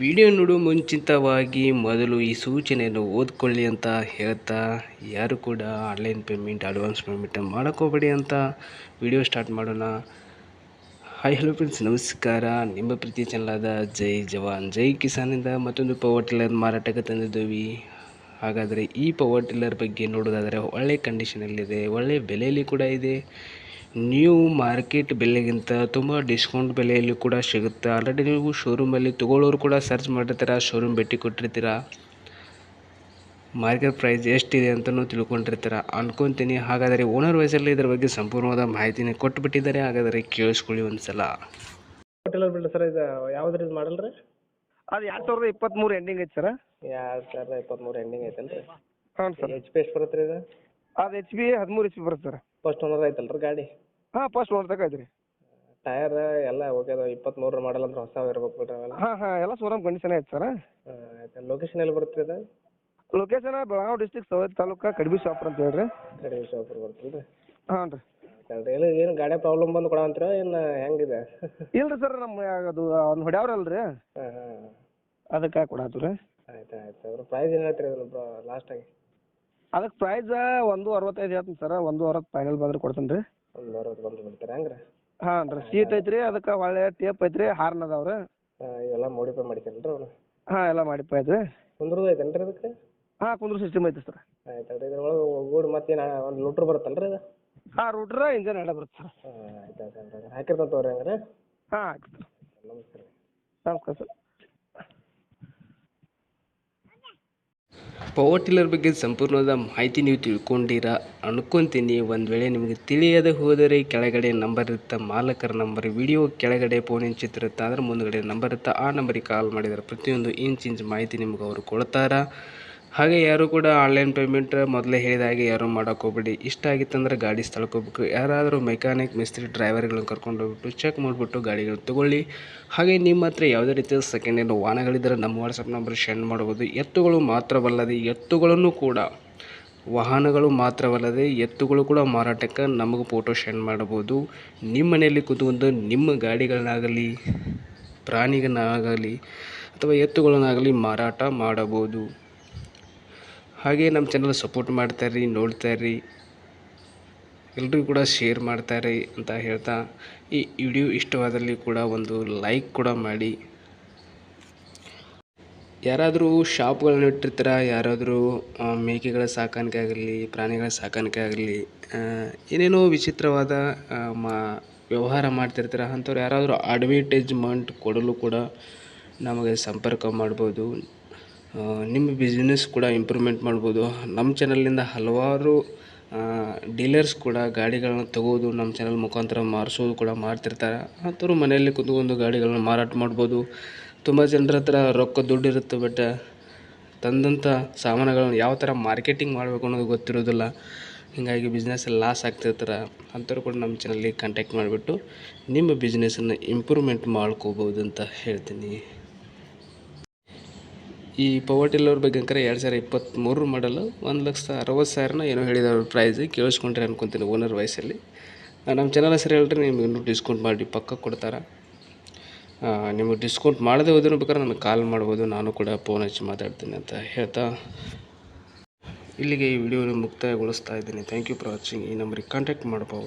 Video ನೋಡು ಮುಂಚಿತವಾಗಿ ಮೊದಲು ಈ ಸೂಚನೆಯನ್ನು ಓದ್ಕೊಳ್ಳಿ ಅಂತ ಹೇಳ್ತಾ, ಯಾರು ಕೂಡ ಆನ್ಲೈನ್ ಪೇಮೆಂಟ್, ಅಡ್ವಾನ್ಸ್ ಪೇಮೆಂಟ್ ಮಾಡೋಕ್ಕೋಗ್ಬೇಡಿ ಅಂತ ವಿಡಿಯೋ ಸ್ಟಾರ್ಟ್ ಮಾಡೋಣ. ಹಾಯ್, ಹಲೋ ಫ್ರೆಂಡ್ಸ್, ನಮಸ್ಕಾರ. ನಿಮ್ಮ ಪ್ರೀತಿ ಚಾನಲಾದ ಜೈ ಜವಾನ್, ಜೈ ಕಿಸಾನಿಂದ ಮತ್ತೊಂದು ಪವರ್ ಟಿಲ್ಲರ್ ಮಾರಾಟಕ್ಕೆ ತಂದಿದ್ದೀವಿ. ಹಾಗಾದರೆ ಈ ಪವರ್ ಟಿಲ್ಲರ್ ಬಗ್ಗೆ ನೋಡೋದಾದರೆ ಒಳ್ಳೆ ಕಂಡೀಷನಲ್ಲಿದೆ ಒಳ್ಳೆ ಬೆಲೆಯಲ್ಲಿ ಕೂಡ ಇದೆ. ನೀವು ಮಾರ್ಕೆಟ್ ಬೆಲೆಗಿಂತ ತುಂಬ ಡಿಸ್ಕೌಂಟ್ ಬೆಲೆಯಲ್ಲಿ ಕೂಡ ಸಿಗುತ್ತೆ. ಆಲ್ರೆಡಿ ನೀವು ಶೋರೂಮಲ್ಲಿ ತೊಗೊಳ್ಳೋರು ಕೂಡ ಸರ್ಚ್ ಮಾಡಿರ್ತೀರ ಶೋರೂಮ್ ಭೇಟಿ ಕೊಟ್ಟಿರ್ತೀರ? ಮಾರ್ಕೆಟ್ ಪ್ರೈಸ್ ಎಷ್ಟಿದೆ ಅಂತಲೂ ತಿಳ್ಕೊಂಡಿರ್ತೀರ? ಅನ್ಕೊತೀನಿ. ಹಾಗಾದರೆ ಓನರ್ ವಯಸ್ಸಲ್ಲಿ ಇದರ ಬಗ್ಗೆ ಸಂಪೂರ್ಣವಾದ ಮಾಹಿತಿನ ಕೊಟ್ಟುಬಿಟ್ಟಿದ್ದಾರೆ ಹಾಗಾದರೆ ಕೇಳಿಸ್ಕೊಳ್ಳಿ ಒಂದು ಸಲ ಹೋಟೆಲ್ ಸರ್ ಇದು ಯಾವ್ದು ರೀ ಮಾಡಲ್ ರೀ? ಅದು ಎರಡು ಸಾವಿರದ ಇಪ್ಪತ್ತ್ಮೂರು ಎಂಡಿಂಗ್ ಐತೆ ಸರ್ ಎರಡು ಸಾವಿರದ ಇಪ್ಪತ್ತ್ಮೂರು ಎಂಡಿಂಗ್ ಐತಲ್ಲ ರೀ ಹಾಂ ಸರ್ ಎಚ್ ಪಿ ಎಷ್ಟು ಬರುತ್ತೆ ರೀ ಇದು? ಅದು ಎಚ್ ಬಿ ಹದಿಮೂರು ಎಚ್ ಬಿ ಬರುತ್ತೆ ಸರ್. ಫಸ್ಟ್ ಓನರ್ ಐತಲ್ರಿ ಗಾಡಿ? ಹಾಂ ಫಸ್ಟ್ ಓನರ್ ತಕ ಐತ್ರಿ. ಟಯರ್ ಎಲ್ಲ ಓಕೆ ಅದಾವ ಇಪ್ಪತ್ತ್ಮೂರರ ಮಾಡಲ್ ಅಂದ್ರೆ ಹೊಸ ಇರ್ಬೇಕು ಬಿಡ್ರಿ ಅವೆಲ್ಲ? ಹಾಂ ಹಾಂ ಎಲ್ಲ ಸೋರಾಮ್ ಕಂಡೀಷನ್ ಐತೆ ಸರ್. ಲೊಕೇಶನ್ ಎಲ್ಲಿ ಬರುತ್ತೆ ಅದ ಇದು? ಲೊಕೇಶನ್ ಬೆಳಗಾವಿ ಡಿಸ್ಟಿಕ್ ಸವದಿ ತಾಲೂಕು ಕಡಬಿ ಶಾಪುರ್ ಅಂತ ಹೇಳ್ರಿ. ಕಡಿಮೆ ಶಾಪುರ್ ಬರ್ತಲ್ಲ ರೀ ಹಾಂ ರೀ ಆಯ್ತು ಏನು ಗಾಡಿ ಪ್ರಾಬ್ಲಮ್ ಬಂದು ಕೊಡಂತೀರ ಏನು ಹೆಂಗಿದೆ? ಇಲ್ರಿ ಸರ್ ನಮ್ಮ ಅದು ಅವ್ನು ಹೊಡ್ಯಾವ್ರಲ್ರಿ ಹಾಂ ಹಾಂ. ಅದಕ್ಕೆ ಕೊಡಾತು ರೀ ಆಯ್ತು. ಆಯ್ತು ಪ್ರೈಸ್ ಏನ್ ಹೇಳ್ತೀರಿ ಲಾಸ್ಟ್ ಲಾಸ್ಟಾಗಿ ಅದಕ್ಕೆ ಪ್ರೈಸ್ ಒಂದು ಅರವತ್ತೈದು ಹೇಳ್ತೀನಿ ಸರ್ ಒಂದು ಅರವತ್ತು ಫೈನಲ್ ಬಂದ್ರೆ ಕೊಡ್ತೀನಿ ರೀ. ಒಂದು ಅರವತ್ತು ಬಿಡ್ತೀರಾ ರೀ ಹಾಂ ರೀ. ಸೀಟ್ ಐತ್ರಿ ಅದಕ್ಕೆ ಒಳ್ಳೆ ಟೇಪ್ ಐತ್ರಿ ಹಾರ್ನ್ ಅದಾವ್ರ. ರೀ ಹಾಂ ಇವೆಲ್ಲ ಮೋಡಿಫೈ ಅವನು ಹಾಂ ಎಲ್ಲ ಮಾಡಿಪಾ ಐತ್ರಿ. ಹಾ ಕುಂದ್ರದು ಐತೇನು ರೀ ಅದಕ್ಕೆ? ಹಾಂ ಕುಂದ್ರ ಸಿಸ್ಟಮ್ ಐತಿ ಸರ್ ಆಯ್ತು ಅಲ್ರಿ ಇದ್ರೊಳಗೆ ಗೂಡು ಮತ್ತೇನು ಒಂದು ಲೂಟ್ರ್ ಬರುತ್ತಲ್ಲ ರೀ ಅದು? ಹಾಂ ರೂಟ್ರ ಇಂಜನ್ ಎಡ ಬರುತ್ತೆ ಸರ್ ಹಾಂ ಆಯ್ತು ಆಯ್ತು ಹಾ ಹಾಕಿರ್ತಾನೆ ತಗೋರಿ ಹಂಗಾರೆ? ಹಾಂ ಆಯ್ತು ನಮಸ್ಕಾರ. ನಮಸ್ಕಾರ ಸರ್ ಪವರ್ ಟಿಲ್ಲರ್ ಬಗ್ಗೆ ಸಂಪೂರ್ಣವಾದ ಮಾಹಿತಿ ನೀವು ತಿಳ್ಕೊಂಡಿರ ಅನ್ಕೊಂತೀನಿ. ಒಂದು ವೇಳೆ ನಿಮಗೆ ತಿಳಿಯದೆ ಹೋದರೆ ಕೆಳಗಡೆ ನಂಬರ್ ಇರುತ್ತೆ ಮಾಲಕರ ನಂಬರ್, ವಿಡಿಯೋ ಕೆಳಗಡೆ ಫೋನ್ ಚಿತ್ರ ಇರುತ್ತೆ ಅದರ ಮುಂದುಗಡೆ ನಂಬರ್ ಇರುತ್ತೆ ಆ ನಂಬರಿಗೆ ಕಾಲ್ ಮಾಡಿದರೆ ಪ್ರತಿಯೊಂದು ಇಂಚ್ ಇಂಚ್ ಮಾಹಿತಿ ನಿಮ್ಗೆ ಅವರು ಕೊಡ್ತಾರ. ಹಾಗೆ ಯಾರು ಕೂಡ ಆನ್ಲೈನ್ ಪೇಮೆಂಟ್ ಮೊದಲೇ ಹೇಳಿದ ಹಾಗೆ ಯಾರು ಮಾಡೋಕೆ ಹೋಗ್ಬೇಡಿ. ಇಷ್ಟ ಆಗಿತ್ತಂದ್ರೆ ಗಾಡಿ ಸ್ಥಳಕ್ಕೆ ಹೋಗ್ಬೇಕು. ಯಾರಾದರೂ ಮೆಕ್ಯಾನಿಕ್, ಮಿಸ್ತ್ರಿ, ಡ್ರೈವರ್ಗಳನ್ನ ಕರ್ಕೊಂಡು ಹೋಗ್ಬಿಟ್ಟು ಚೆಕ್ ಮಾಡಿಬಿಟ್ಟು ಗಾಡಿಗಳು ತೊಗೊಳ್ಳಿ. ಹಾಗೆ ನಿಮ್ಮ ಹತ್ರ ಯಾವುದೇ ರೀತಿಯ ಸೆಕೆಂಡ್ ಹ್ಯಾಂಡ್ ವಾಹನಗಳಿದ್ದರೆ ನಮ್ಮ ವಾಟ್ಸಪ್ ನಂಬರ್ ಸೆಂಡ್ ಮಾಡ್ಬೋದು. ಎತ್ತುಗಳು ಮಾತ್ರವಲ್ಲದೆ ಎತ್ತುಗಳನ್ನು ಕೂಡ, ವಾಹನಗಳು ಮಾತ್ರವಲ್ಲದೆ ಎತ್ತುಗಳು ಕೂಡ ಮಾರಾಟಕ್ಕೆ ನಮಗೆ ಫೋಟೋ ಸೆಂಡ್ ಮಾಡ್ಬೋದು. ನಿಮ್ಮ ಮನೆಯಲ್ಲಿ ಕೂತ್ಕೊಂಡು ನಿಮ್ಮ ಗಾಡಿಗಳನ್ನಾಗಲಿ, ಪ್ರಾಣಿಗಳನ್ನಾಗಲಿ ಅಥವಾ ಎತ್ತುಗಳನ್ನಾಗಲಿ ಮಾರಾಟ ಮಾಡಬಹುದು ಹಾಗೆ ನಮ್ಮ ಚಾನಲ್ ಸಪೋರ್ಟ್ ಮಾಡ್ತಾರ್ರಿ, ನೋಡ್ತಾರ್ರಿ. ಎಲ್ಲರೂ ಕೂಡ ಶೇರ್ ಮಾಡ್ತಾರೆ ಅಂತ ಹೇಳ್ತಾ ಈ ವಿಡಿಯೋ ಇಷ್ಟವಾದಲ್ಲಿ ಕೂಡ ಒಂದು ಲೈಕ್ ಕೂಡ ಮಾಡಿ. ಯಾರಾದರೂ ಶಾಪ್ಗಳನ್ನ ಇಟ್ಟಿರ್ತಾರೆ, ಯಾರಾದರೂ ಮೇಕೆಗಳ ಸಾಕಾಣಿಕೆ ಆಗಲಿ ಪ್ರಾಣಿಗಳ ಸಾಕಾಣಿಕೆ ಆಗಲಿ ಏನೇನೋ ವಿಚಿತ್ರವಾದ ಮಾ, ವ್ಯವಹಾರ ಮಾಡ್ತಿರ್ತಾರೆ, ಅಂಥವ್ರು ಯಾರಾದರೂ ಅಡ್ವರ್ಟೈಸ್ಮೆಂಟ್ ಕೊಡಲು ಕೂಡ ನಮಗೆ ಸಂಪರ್ಕ ಮಾಡ್ಬೋದು. ನಿಮ್ಮ ಬಿಸ್ನೆಸ್ ಕೂಡ ಇಂಪ್ರೂವ್ಮೆಂಟ್ ಮಾಡ್ಬೋದು. ನಮ್ಮ ಚಾನಲ್ನಿಂದ ಹಲವಾರು ಡೀಲರ್ಸ್ ಕೂಡ ಗಾಡಿಗಳನ್ನ ತಗೋದು ನಮ್ಮ ಚಾನಲ್ ಮುಖಾಂತರ ಮಾರಿಸೋದು ಕೂಡ ಮಾಡ್ತಿರ್ತಾರೆ. ಅಂಥವ್ರು ಮನೆಯಲ್ಲಿ ಕುತ್ಕೊಂಡು ಗಾಡಿಗಳನ್ನ ಮಾರಾಟ ಮಾಡ್ಬೋದು. ತುಂಬ ಜನರ ಹತ್ರ ರೊಕ್ಕ ದುಡ್ಡು ಇರುತ್ತೆ ಬಟ್ ತಂದಂಥ ಸಾಮಾನುಗಳನ್ನು ಯಾವ ಥರ ಮಾರ್ಕೆಟಿಂಗ್ ಮಾಡಬೇಕು ಅನ್ನೋದು ಗೊತ್ತಿರೋದಿಲ್ಲ. ಹೀಗಾಗಿ ಬಿಸ್ನೆಸ್ ಲಾಸ್ ಆಗ್ತಿರ್ತಾರೆ. ಅಂಥವ್ರು ಕೂಡ ನಮ್ಮ ಚಾನಲ್ಲಿ ಕಾಂಟ್ಯಾಕ್ಟ್ ಮಾಡಿಬಿಟ್ಟು ನಿಮ್ಮ ಬಿಸ್ನೆಸ್ಸನ್ನು ಇಂಪ್ರೂವ್ಮೆಂಟ್ ಮಾಡ್ಕೋಬೋದು ಅಂತ ಹೇಳ್ತೀನಿ. ಈ ಪವರ್ ಟಿಲ್ಲರ್ ಬಗ್ಗೆ ಅಂಕರೆ ಎರಡು ಸಾವಿರ ಇಪ್ಪತ್ತ್ಮೂರು ಮಾಡಲು ಒಂದು ಲಕ್ಷದ ಅರವತ್ತು ಸಾವಿರನ ಏನೋ ಹೇಳಿದವ್ರ ಪ್ರೈಸ್ ಕೇಳಿಸ್ಕೊಂಡ್ರೆ ಅನ್ಕೊತೀನಿ ಓನರ್ ವಯಸ್ಸಲ್ಲಿ ನಮ್ಮ ಚಾನಲ್ ಹೆಸರು ಹೇಳ್ರಿ, ನಿಮ್ಗೆ ಇನ್ನೂ ಡಿಸ್ಕೌಂಟ್ ಮಾಡಿ ಪಕ್ಕ ಕೊಡ್ತಾರೆ. ನಿಮಗೆ ಡಿಸ್ಕೌಂಟ್ ಮಾಡದೆ ಹೋದ್ರೂ ಬೇಕಾದ್ರೆ ನನಗೆ ಕಾಲ್ ಮಾಡ್ಬೋದು, ನಾನು ಕೂಡ ಫೋನ್ ಹಚ್ಚಿ ಮಾತಾಡ್ತೀನಿ ಅಂತ ಹೇಳ್ತಾ. ಇಲ್ಲಿಗೆ ಈ ವಿಡಿಯೋನ ಮುಕ್ತಾಯಗೊಳಿಸ್ತಾ ಇದ್ದೀನಿ. ಥ್ಯಾಂಕ್ ಯು ಫಾರ್ ವಾಚಿಂಗ್ ಈ ನಂಬರಿಗೆ ಕಾಂಟ್ಯಾಕ್ಟ್ ಮಾಡ್ಬೋದು.